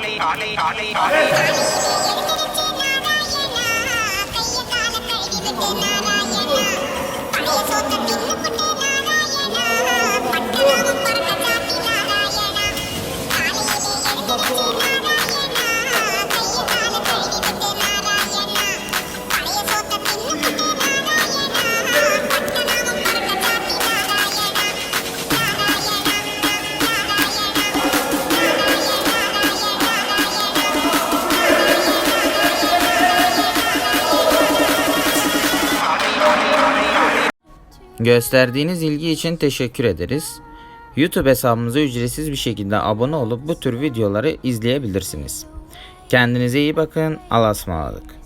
காலை காலை காலை காலை. நாராயணா கைய கால கழுவி விட்டு Gösterdiğiniz ilgi için teşekkür ederiz. YouTube hesabımıza ücretsiz bir şekilde abone olup bu tür videoları izleyebilirsiniz. Kendinize iyi bakın. Allah'a ısmarladık.